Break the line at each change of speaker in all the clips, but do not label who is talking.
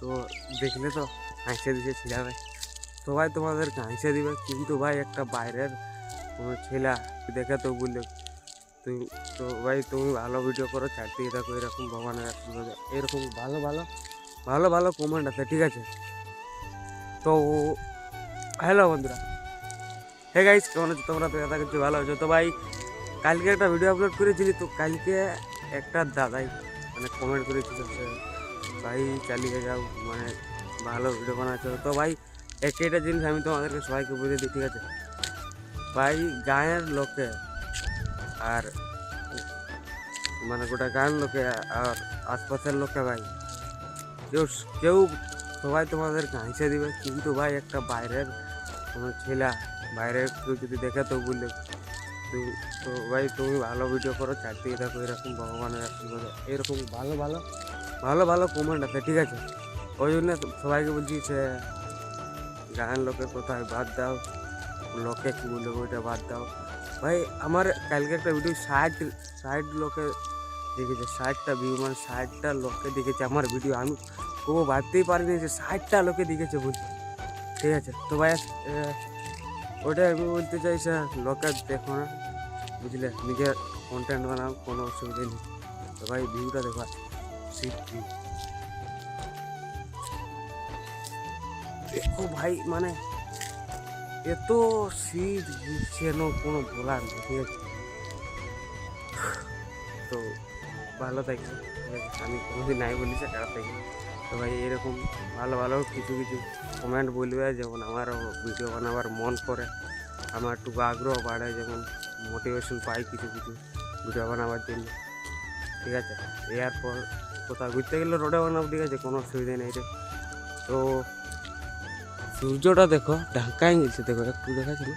তো দেখলে তো হাঁসে দিছে ছেলে ভাই সবাই তোমাদেরকে হাসে দিবে, কিন্তু ভাই, একটা বাইরের কোনো ছেলা দেখে তো বললে, তুই, তো ভাই, তুমি ভালো ভিডিও করো চারটি দেখো, এরকম ভগবানের এরকম ভালো ভালো ভালো ভালো কমেন্ট আছে, ঠিক আছে? তো হ্যালো বন্ধুরা। হে গাইস কেমন আছো? তোমরা তো কথা কিছু ভালো আছো? তো ভাই, কালকে একটা ভিডিও আপলোড করেছিলি, তো কালকে একটা দাদাই মানে কমেন্ট করেছিল ভাই চালিয়ে যাও মানে ভালো ভিডিও বানাচ্ছো। তো ভাই একটা জিনিস আমি তোমাদেরকে সবাইকে বুঝে দিই, ঠিক আছে? ভাই, গায়ের লোকে আর মানে গোটা গায়ের লোকে আর আশপাশের লোকে ভাই, কেউ কেউ সবাই তোমাদেরকে হাসে দিবে। কিন্তু ভাই, একটা বাইরের কোনো ছেলা, বাইরের কেউ যদি দেখে তো বললে তো ভাই, তুমি ভালো ভিডিও করো, চারদিকে দেখো, এরকম ভগবানের আশীর্বাদে। এরকম ভালো ভালো ভালো ভালো কমেন্ট আছে ঠিক আছে। ওই জন্য সবাইকে বলছি যে গান লোকের কোথায় বাদ দাও লোকে কী বলবে ওইটা বাদ দাও। ভাই আমার কালকে একটা ভিডিও ষাট ষাট লোকে দেখেছে ষাটটা ভিউ মানে ষাটটা লোকে দেখেছে আমার ভিডিও আমি কোনো ভাবতেই পারিনি যে ষাটটা লোকে দেখেছে বলছি। ঠিক আছে তো ভাই আহ, আমি বলতে চাই স্যার লোকে দেখো না বুঝলে? নিজের কন্টেন্ট বানাও কোনো অসুবিধা নেই। তো ভাই ভিউটা দেখো দেখো ভাই মানে এত শীত, যেন কোনো বলার নেই ঠিক আছে তো ভালো ঠিক আমি কোনোদিন নাই বলিস খারাপ থাকি তো ভাই, এরকম ভালো ভালো কিছু কিছু কমেন্ট বলবে, যেমন আমারও ভিডিও বানাবার মন করে। আমার একটু আগ্রহ বাড়ে, যেমন মোটিভেশন পাই কিছু কিছু ভিডিও বানাবার জন্য। ঠিক আছে? এরপর কোথাও ঘুরতে গেলে রোডে বানাবো, ঠিক আছে? কোনো অসুবিধা নেই রে। তো সূর্যটা দেখো, ঢাকায় গেছে, দেখো একটু দেখাচ্ছে না?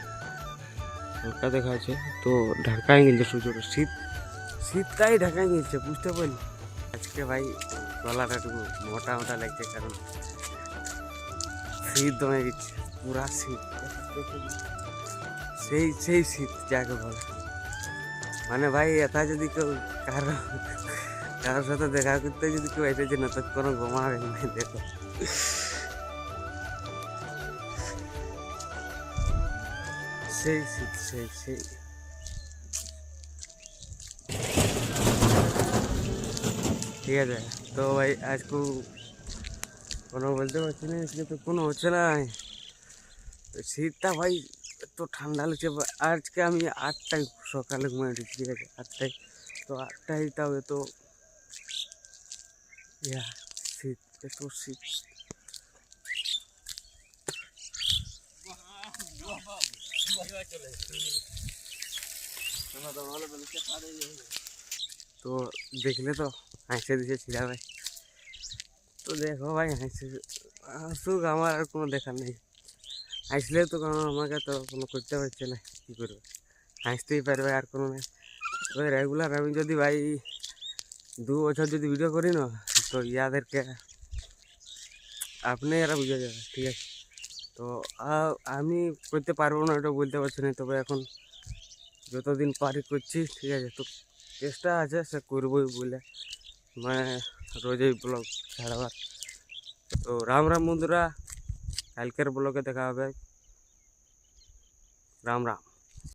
হালকা দেখা আছে তো ঢাকায় গেছে সূর্যটা, শীত, শীতটাই ঢাকায় গেছে, বুঝতে পারলি? আজকে ভাই গলাটা একটু মোটা মোটা লাগছে, কারণ শীত দমে গেছে, পুরা শীত। সেই সেই শীত, যাকে বলে। মানে ভাই, এটা যদি কেউ কারও কারোর সাথে দেখা করতে যদি কেউ এসেছে না তো কোনো ঘুমাবে দেখো। সেই শীত সেই সেই। ঠিক আছে, তো ভাই, আজকে কোনো বলতে পারছি না, আজকে তো কোনো হচ্ছে না। তো শীতটা ভাই এত ঠান্ডা লাগছে আজকে আমি আটটায় সকালে ঘুমিয়ে উঠেছি, ঠিক আছে, আটটায়। তো আটটায় তাও এত ইয়া শীত এত শীত তো দেখলে তো হাসে দিছে ছিলা ভাই। তো দেখো ভাই হাসে আসুক, আমার আর কোনো দেখার নেই। হাসলে তো কোনো, আমাকে তো কোনো করতে পারছে না, কী করবে? হাসতেই পারবে আর কোনো নেই। রেগুলার আমি যদি ভাই দু বছর যদি ভিডিও করি না তো ইয়াদেরকে আপনি এরা বুঝে যাবে ঠিক আছে তো আমি করতে পারব না ওটা বলতে পারছি না তবে এখন যতদিন পারি করছি ঠিক আছে তো চেষ্টা আছে সে করবই বলে মানে রোজই ব্লগ ছাড়াবার তো রাম রাম বন্ধুরা কালকের ব্লগে দেখা হবে রাম রাম